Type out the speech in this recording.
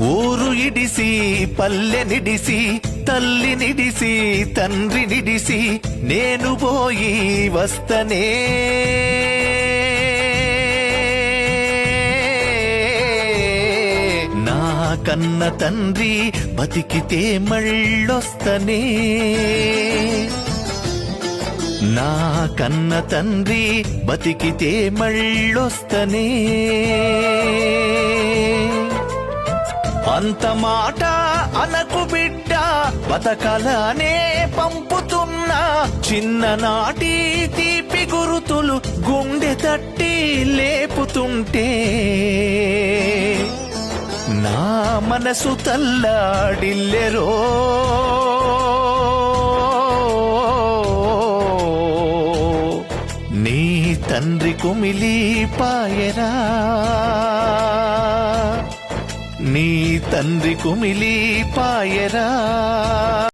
ఊరు ఇడిసి పల్లె నిడిసి తల్లి నిడిసి తండ్రి నిడిసి నేను పోయి వస్తనే. నా కన్న తండ్రి బతికితే మళ్ళొస్తనే. నా కన్న తండ్రి బతికితే మళ్ళొస్తనే. అంత మాట అనకు బిడ్డ బతకలనే పంపుతున్నా. చిన్ననాటి తీపి గురుతులు గుండె తట్టి లేపుతుంటే. నా మనసు తల్లాడిల్లెరో. నీ తండ్రి కుమిలి పాయరా. నీ తండ్రి కుమిలి పాయరా.